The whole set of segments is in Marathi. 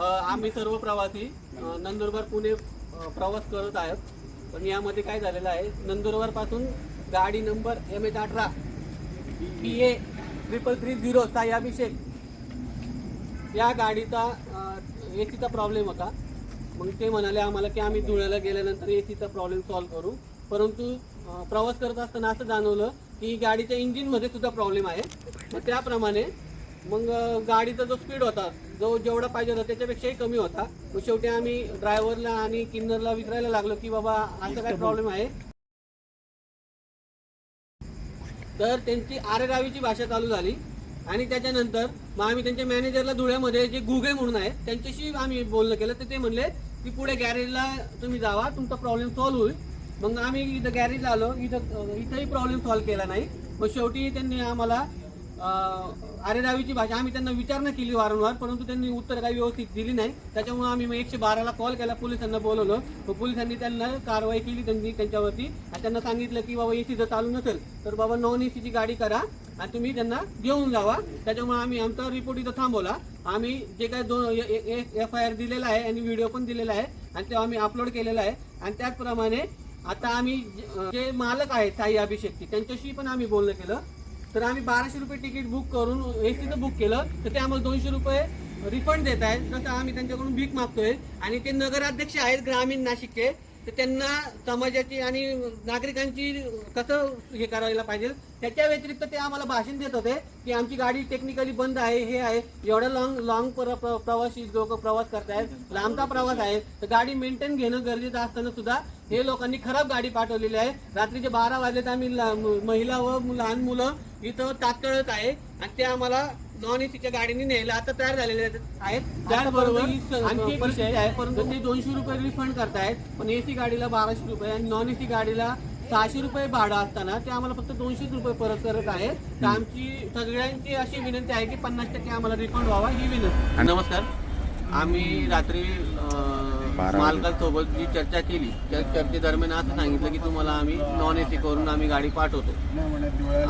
आम्ही सर्व प्रवासी नंदुरबार पुणे प्रवास करत आहोत. पण यामध्ये काय झालेलं आहे नंदुरबारपासून गाडी नंबर एम एच अठरा P A triple three zero Sai Abhishek. या गाडीचा ए सीचा प्रॉब्लेम होता. मग ते म्हणाले आम्हाला की आम्ही धुळ्याला गेल्यानंतर ए सीचा प्रॉब्लेम सॉल्व्ह करू. परंतु प्रवास करत असताना असं जाणवलं की गाडीच्या इंजिनमध्ये सुद्धा प्रॉब्लेम आहे. मग त्याप्रमाणे मग गाडीचा जो स्पीड होता जो जेवढा पाहिजे होता त्याच्यापेक्षाही कमी होता. मग शेवटी आम्ही ड्रायव्हरला आणि किन्नरला विचारायला लागलो की बाबा असं काय प्रॉब्लेम आहे? तर त्यांची आरेरावीची भाषा चालू झाली. आणि त्याच्यानंतर मग आम्ही त्यांच्या मॅनेजरला धुळ्यामध्ये जे गुगे म्हणून आहेत त्यांच्याशी आम्ही बोलणं केलं. तर ते म्हणले की पुढे गॅरेजला तुम्ही जावा तुमचा प्रॉब्लेम सॉल्व्ह होईल. मग आम्ही इथं गॅरेजला आलो. इथं इथंही प्रॉब्लेम सॉल्व्ह केला नाही. मग शेवटी त्यांनी आम्हाला आरेरावीची भाषा. आम्ही त्यांना विचारणा केली वारंवार परंतु त्यांनी उत्तर काही व्यवस्थित दिली नाही. त्याच्यामुळे आम्ही मग एकशे बाराला कॉल केला. पोलिसांना बोलवलं. मग पोलिसांनी त्यांना कारवाई केली त्यांनी त्यांच्यावरती. आणि त्यांना सांगितलं की बाबा एसी जर चालू नसेल तर बाबा नॉन एसीची गाडी करा आणि तुम्ही त्यांना घेऊन जावा. त्याच्यामुळे आम्ही आमचा रिपोर्ट इथं थांबवला. आम्ही जे काय दोन एफ आय आर दिलेला आहे आणि व्हिडिओ पण दिलेला आहे आणि ते आम्ही अपलोड केलेला आहे. आणि त्याचप्रमाणे आता आम्ही जे- मालक आहेत साई अभिषेकची त्यांच्याशी पण आम्ही बोलणं केलं. तर आम्ही बाराशे रुपये तिकीट बुक करून एसीचं बुक केलं. तर ते आम्हाला दोनशे रुपये रिफंड देत आहेत जसं आम्ही त्यांच्याकडून भीक मागतोय. आणि ते नगराध्यक्ष आहेत ग्रामीण नाशिकचे. तर त्यांना समाजाची आणि नागरिकांची कसं हे करायला पाहिजे? त्याच्या व्यतिरिक्त ते आम्हाला भाषण देत होते की आमची गाडी टेक्निकली बंद आहे हे आहे. एवढ्या लॉंग लॉंग प्रवासी लोक प्रवास करतायत लांबचा प्रवास आहे. तर गाडी मेंटेन घेणं गरजेचं असताना सुद्धा हे लोकांनी खराब गाडी पाठवलेली आहे. रात्रीचे बारा वाजलेत आम्ही महिला व लहान मुलं इथं तात्कळत आहे आणि ते आम्हाला नॉन एसीच्या गाडीने न्यायला आता तयार झालेले आहेत. त्याचबरोबर आणखी एक विषय आहे. परंतु ते दोनशे रुपये रिफंड करतायत. पण एसी गाडीला बाराशे रुपये आणि नॉन एसी गाडीला सहाशे रुपये भाडं असताना ते आम्हाला फक्त दोनशेच रुपये परत करत आहेत. तर आमची सगळ्यांची अशी विनंती आहे की पन्नास टक्के आम्हाला रिफंड व्हावा ही विनंती. नमस्कार. आम्ही रात्री मालकांसोबत जी चर्चा केली त्या चर्चेदरम्यान असं सांगितलं की तुम्हाला आम्ही नॉन एसी करून आम्ही गाडी पाठवतो.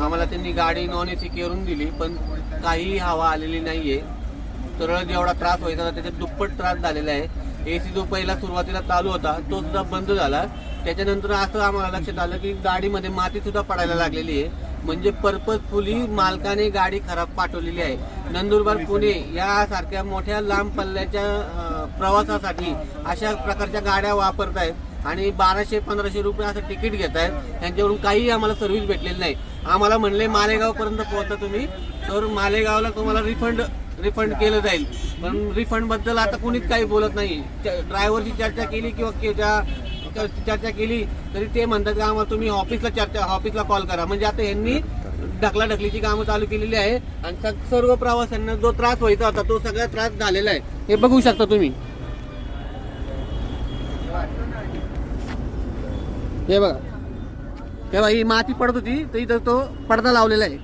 आम्हाला त्यांनी गाडी नॉन एसी करून दिली पण काही हवा आलेली नाहीये. सरळ जेवढा त्रास व्हायचा त्याच्यात दुप्पट त्रास झालेला आहे. एसी जो पहिला सुरुवातीला चालू होता तो सुद्धा बंद झाला. त्याच्यानंतर असं आम्हाला लक्षात आलं की गाडीमध्ये माती सुद्धा पडायला लागलेली आहे. म्हणजे पर्पजफुली मालकाने गाडी खराब पाठवलेली आहे. नंदुरबार पुणे यासारख्या मोठ्या लांब पल्ल्याच्या प्रवासासाठी अशा प्रकारच्या गाड्या वापरत आहेत आणि बाराशे पंधराशे रुपये असं तिकीट घेत आहेत. त्यांच्याकडून काहीही आम्हाला सर्व्हिस भेटलेली नाही. आम्हाला म्हणले मालेगावपर्यंत पर्यंत तुम्ही तर मालेगावला तुम्हाला रिफंड रिफंड केलं जाईल. पण रिफंडबद्दल आता कोणीच काही बोलत नाही. ड्रायव्हरची चर्चा केली किंवा चर्चा केली तरी ते म्हणतात की आम्हाला तुम्ही ऑफिसला चर्चा ऑफिसला कॉल करा. म्हणजे आता यांनी ढकलाढकलीची कामं चालू केलेली आहे. आणि सर्व प्रवाशांना जो त्रास व्हायचा होता तो सगळा त्रास झालेला आहे. हे बघू शकता तुम्ही. हे बघा. हे बघा ही माती पडत होती तर इथं तो पडदा लावलेला आहे.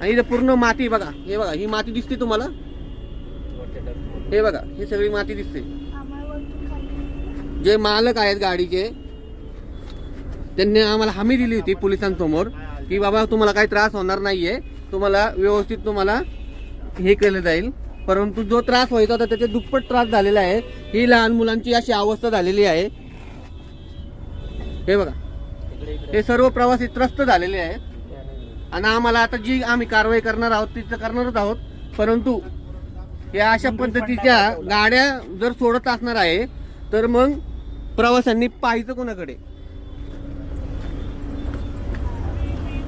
आणि इथं पूर्ण माती बघा. हे बघा ही माती दिसते तुम्हाला? हे बघा ही सगळी माती दिसते. जे मालक आहेत गाडीचे त्यांनी आम्हाला हमी दिली होती पोलिसांसमोर की बाबा तुम्हाला काही त्रास होणार नाहीये. तुम्हाला व्यवस्थित तुम्हाला हे केलं जाईल. परंतु जो त्रास व्हायचा होता त्याचे दुप्पट त्रास झालेला आहे. ही लहान मुलांची अशी अवस्था झालेली आहे. हे बघा. हे सर्व प्रवासी त्रस्त झालेले आहेत. आणि आम्हाला आता जी आम्ही कारवाई करणार आहोत तिचं करणारच आहोत. परंतु या अशा पद्धतीच्या गाड्या जर सोडत असणार आहे तर मग प्रवाशांनी पाहायचं कोणाकडे?